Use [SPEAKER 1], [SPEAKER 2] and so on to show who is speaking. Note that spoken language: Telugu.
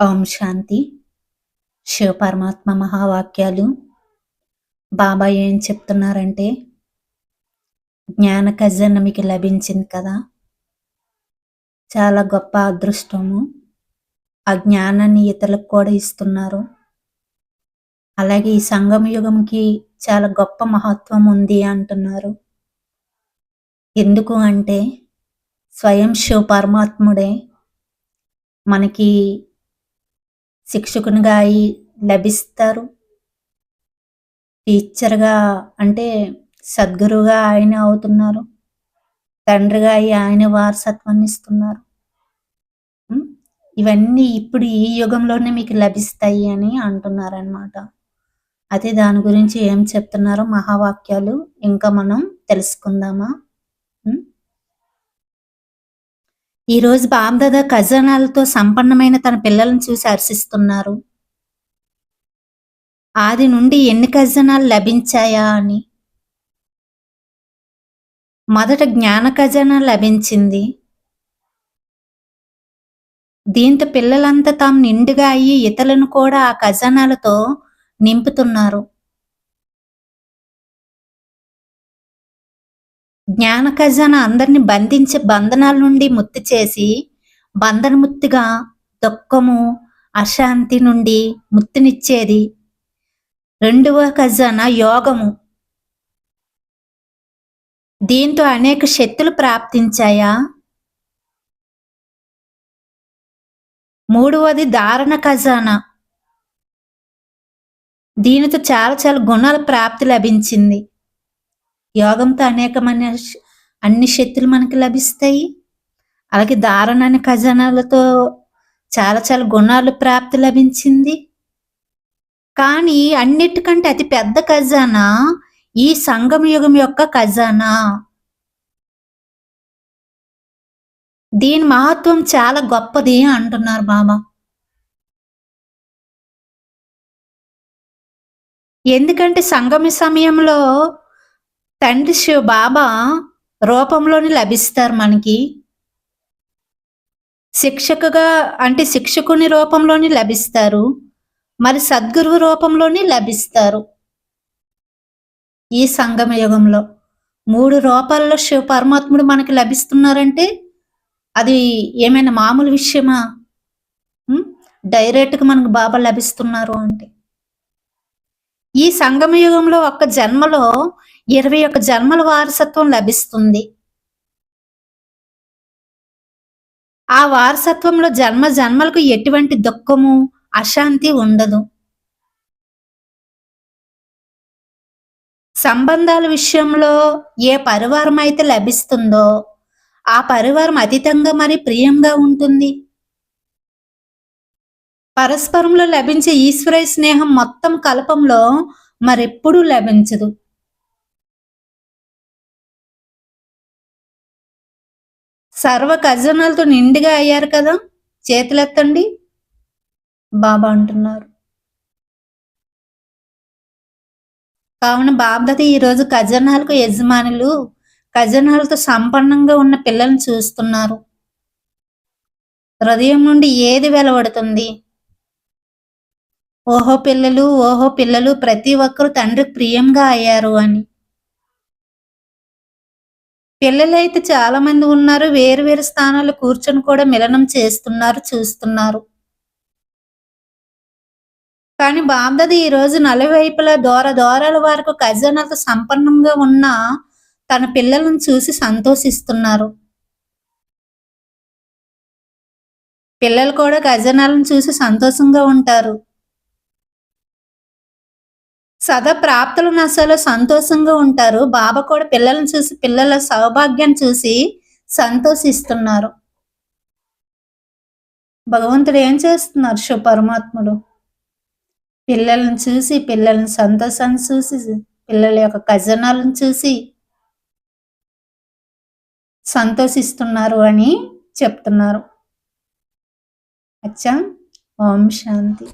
[SPEAKER 1] ఓం శాంతి. శివపరమాత్మ మహావాక్యాలు. బాబా ఏం చెప్తున్నారంటే జ్ఞాన ఖజన మీకు లభించింది కదా. చాలా గొప్ప అదృష్టము. ఆ జ్ఞానాన్ని ఇతరులకు కూడా ఇస్తున్నారు. అలాగే ఈ సంగమ యుగంకి చాలా గొప్ప మహత్వం ఉంది అంటున్నారు. ఎందుకు అంటే స్వయం శివ పరమాత్ముడే మనకి శిక్షకునిగా అయి లభిస్తారు. టీచర్గా అంటే సద్గురుగా ఆయన అవుతున్నారు. తండ్రిగా అయి ఆయన వారసత్వాన్ని ఇస్తున్నారు. ఇవన్నీ ఇప్పుడు ఈ యుగంలోనే మీకు లభిస్తాయి అని అంటున్నారనమాట అదే దాని గురించి ఏం చెప్తున్నారో మహావాక్యాలు ఇంకా మనం తెలుసుకుందామా? ఈరోజు బాబ్దాదా ఖజానాలతో సంపన్నమైన తన పిల్లలను చూసి హర్షిస్తున్నారు. ఆది నుండి ఎన్ని ఖజానాలు లభించాయా అని. మొదట జ్ఞాన ఖజానా లభించింది. దీంతో పిల్లలంతా తాము నిండుగా అయ్యి ఇతరులను కూడా ఆ ఖజానాలతో నింపుతున్నారు. జ్ఞాన ఖజానా అందరిని బంధించే బంధనాల నుండి ముక్తి చేసి బంధనముక్తిగా దుఃఖము అశాంతి నుండి ముక్తినిచ్చేది. రెండవ ఖజానా యోగము. దీంతో అనేక శక్తులు ప్రాప్తించాయా? మూడవది ధారణ ఖజానా. దీనితో చాలా చాలా గుణాల ప్రాప్తి లభించింది. యోగంతో అనేకమైన అన్ని శక్తులు మనకి లభిస్తాయి. అలాగే దారుణ అనే ఖజానాలతో చాలా చాలా గుణాలు ప్రాప్తి లభించింది. కానీ అన్నిటికంటే అతి పెద్ద ఖజానా ఈ సంగమ యుగం యొక్క ఖజానా. దీని మహత్వం చాలా గొప్పది అంటున్నారు బాబా. ఎందుకంటే సంగమ సమయంలో తండ్రి శివ బాబా రూపంలోని లభిస్తారు మనకి. శిక్షకుగా అంటే శిక్షకుని రూపంలోని లభిస్తారు. మరి సద్గురువు రూపంలోని లభిస్తారు. ఈ సంగమ యుగంలో మూడు రూపాల్లో శివ పరమాత్ముడు మనకి లభిస్తున్నారంటే అది ఏమైనా మామూలు విషయమా? డైరెక్ట్గా మనకు బాబా లభిస్తున్నారు అంటే. ఈ సంగమ యుగంలో ఒక్క జన్మలో ఇరవై ఒక్క జన్మల వారసత్వం లభిస్తుంది. ఆ వారసత్వంలో జన్మ జన్మలకు ఎటువంటి దుఃఖము అశాంతి ఉండదు. సంబంధాల విషయంలో ఏ పరివారం అయితే లభిస్తుందో ఆ పరివారం అతీతంగా మరి ప్రియంగా ఉంటుంది. పరస్పరంలో లభించే ఈశ్వరయ స్నేహం మొత్తం కల్పంలో మరెప్పుడూ లభించదు. సర్వ ఖజనాలతో నిండుగా అయ్యారు కదా? చేతులెత్తండి. బాబా అంటున్నారు. కావున బాబ్దత ఈరోజు ఖజనాలకు యజమానులు ఖజనాలతో సంపన్నంగా ఉన్న పిల్లల్ని చూస్తున్నారు. హృదయం నుండి ఏది వెలవడుతుంది? ఓహో పిల్లలు ఓహో పిల్లలు ప్రతి ఒక్కరు తండ్రి ప్రియంగా అయ్యారు అని. పిల్లలైతే చాలా మంది ఉన్నారు. వేరు వేరు స్థానాలు కూర్చొని కూడా మిలనం చేస్తున్నారు చూస్తున్నారు. కానీ బాబ్దది ఈరోజు నలువైపులా దూర దూరాల వరకు ఖజానాతో సంపన్నంగా ఉన్న తన పిల్లలను చూసి సంతోషిస్తున్నారు. పిల్లలు కూడా ఖజానాలను చూసి సంతోషంగా ఉంటారు. సదా ప్రాప్తుల నశలో సంతోషంగా ఉంటారు. బాబా కూడా పిల్లలను చూసి పిల్లల సౌభాగ్యాన్ని చూసి సంతోషిస్తున్నారు. భగవంతుడు ఏం చేస్తున్నారు? శివ పరమాత్ముడు పిల్లలను చూసి పిల్లలను సంతోషాన్ని చూసి పిల్లల యొక్క ఖజనాలను చూసి సంతోషిస్తున్నారు అని చెప్తున్నారు. అచ్చా. ఓం శాంతి.